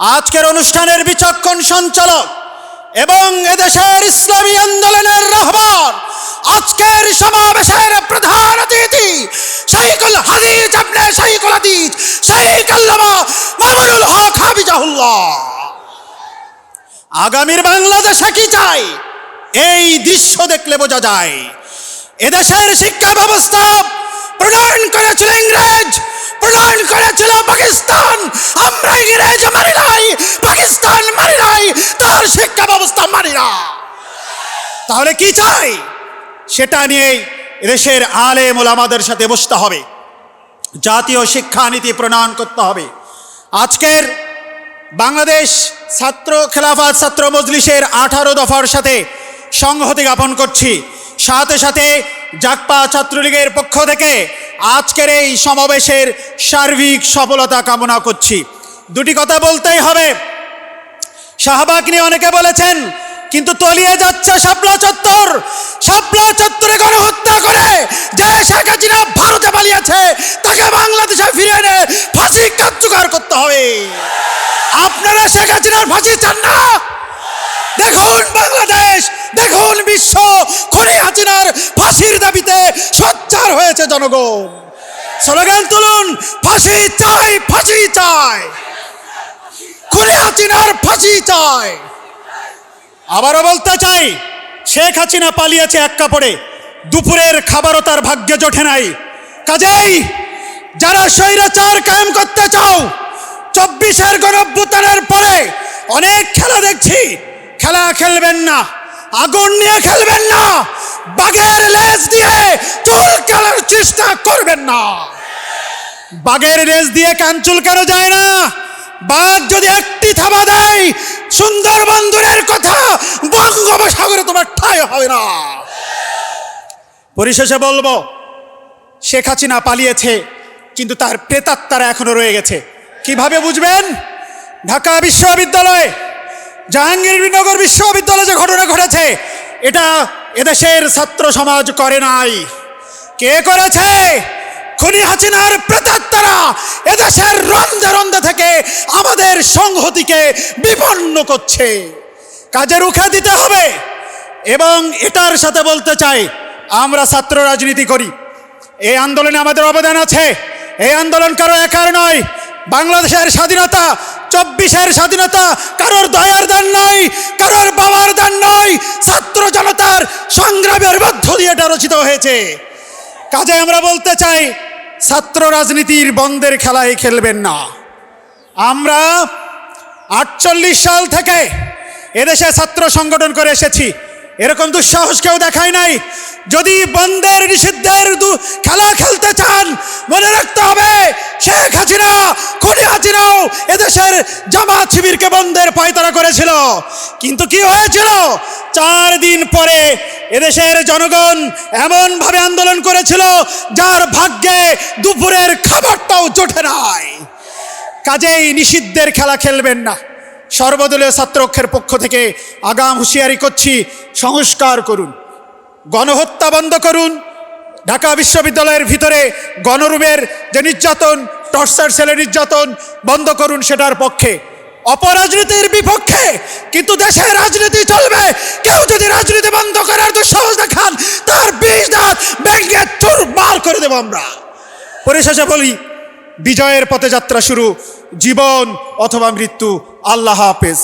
আজকের অনুষ্ঠানের বিচক্ষণ সঞ্চালক এবং এদেশের ইসলামী আন্দোলনের রহমান, আজকের সমাবেশের প্রধান অতিথি শাইকুল হাদিজ আপনি শাইকুল হাদিজ শাইক আল্লামা মামুনুল হক হাবিজাহুল্লাহ আগামীর বাংলাদেশে কি চাই? এই দৃশ্য দেখলে বোঝা যায়, এদেশের শিক্ষা ব্যবস্থা প্রণয়ন করেছিল ইংরেজ, প্রণয়ন করেছিল পাকিস্তান, আমরা ইংরেজ মানি তাহলে কি চাই? সেটা নিয়ে এদেশের আলেম ওলামাদের সাথে বসতে হবে। জাতীয় শিক্ষানীতি প্রণয়ন করতে হবে। আজকের বাংলাদেশ ছাত্র খেলাফাত ছাত্র মজলিসের আঠারো দফার সাথে সংহতি জ্ঞাপন করছি। সাথে সাথে জাকপা ছাত্রলীগের পক্ষ থেকে আজকের এই সমাবেশের সার্বিক সফলতা কামনা করছি। দুটি কথা বলতেই হবে। শাহবাগ নিয়ে অনেকে বলেছেন কিন্তু তলিয়ে যাচ্ছে শাপলা চত্বর। শাপলা চত্বরে গণহত্যা করে যে শেখ হাসিনা ভারতে পালিয়েছে, তাকে বাংলাদেশে ফিরে এনে ফাঁসি কার্যকর করতে হবে? আপনারা শেখ হাসিনার ফাঁসি চান না? দেখুন বাংলাদেশ, দেখুন বিশ্ব, খনি হাসিনার ফাঁসির দাবিতে সোচ্চার হয়েছে জনগণ। স্লোগান তুলুন, ফাঁসি চাই ফাঁসি চাই। খুনি হাসিনার ফাঁসি চাই। আবারও বলতে চাই, শেখ হাসিনা পালিয়েছে এক কাপড়ে। দুপুরের খাবারও তার ভাগ্যে জোটে নাই। কাজেই যারা স্বৈরাচার কায়েম করতে চাও, চব্বিশের গণভ্যুত্থানের পরে অনেক খেলা দেখছি, খেলা খেলবেন না, আগুন নিয়ে খেলবেন না, বাঘের লেজ দিয়ে চুল খেলার চেষ্টা করবেন না। বাঘের রেস দিয়ে কান চুলকানো যায় না? বাঘ যদি একটি থাবা দেয়, সুন্দর বন্ধুরের কথা বঙ্গোপসাগরে তোমার ঠাই হবে না। পরিশেষে বলব, শেখ হাসিনা পালিয়েছে, কিন্তু তার প্রেতাত্মারা এখনও রয়ে গেছে। কীভাবে বুঝবেন? ঢাকা বিশ্ববিদ্যালয় জাহাঙ্গীরনগর বিশ্ববিদ্যালয়ে যে ঘটনা ঘটেছে, এটা এদেশের ছাত্র সমাজ করে নাই। কে করেছে? খুনি হাসিনার প্রেতাত্মারা এদেশের রন্ধে রন্ধে থেকে আমাদের সংহতিকে বিপন্ন করছে। কাজে রুখে দিতে হবে এবং এটার সাথে বলতে চাই, আমরা ছাত্র রাজনীতি করি। এই আন্দোলনে আমাদের অবদান আছে। এই আন্দোলন কারও একার নয়। বাংলাদেশের স্বাধীনতা, চব্বিশের স্বাধীনতা কারোর দয়ার দান নয় কারোর বাবার দান নয়। ছাত্র জনতার সংগ্রামের মধ্য দিয়ে এটা রচিত হয়েছে। কাজে আমরা বলতে চাই ছাত্র রাজনীতির বন্ধের খেলায় খেলবেন না। আমরা আটচল্লিশ সাল থেকে এদেশে ছাত্র সংগঠন করে এসেছি। এরকম দুঃসাহস কেউ দেখায় নাই। যদি বন্ধের নিষিদ্ধের খেলা খেলতে চান, মনে রাখতে হবে শেখ হাসিনা, খুনি হাসিনাও এদেশের জামাত শিবিরকে বন্ধের পায়তারা করেছিল। কিন্তু কি হয়েছিল? চার দিন পরে এদেশের জনগণ এমনভাবে আন্দোলন করেছিল, যার ভাগ্যে দুপুরের খাবারটাও জোটে নাই। কাজেই নিষিদ্ধের খেলা খেলবেন না। সর্বদলীয় ছাত্রক্ষের পক্ষ থেকে আগাম হুঁশিয়ারি করছি, সংস্কার করুন। গণহত্যা বন্ধ করুন। ঢাকা বিশ্ববিদ্যালয়ের ভিতরে গণরুমের যে নির্যাতন, টর্চার সেলে নির্যাতন বন্ধ করুন সেটার পক্ষে। অপরাজনীতির বিপক্ষে, কিন্তু দেশের রাজনীতি করে দেব আমরা। পরিশেষে বলি বিজয়ের পথে যাত্রা শুরু জীবন অথবা মৃত্যু আল্লাহ হাফেজ।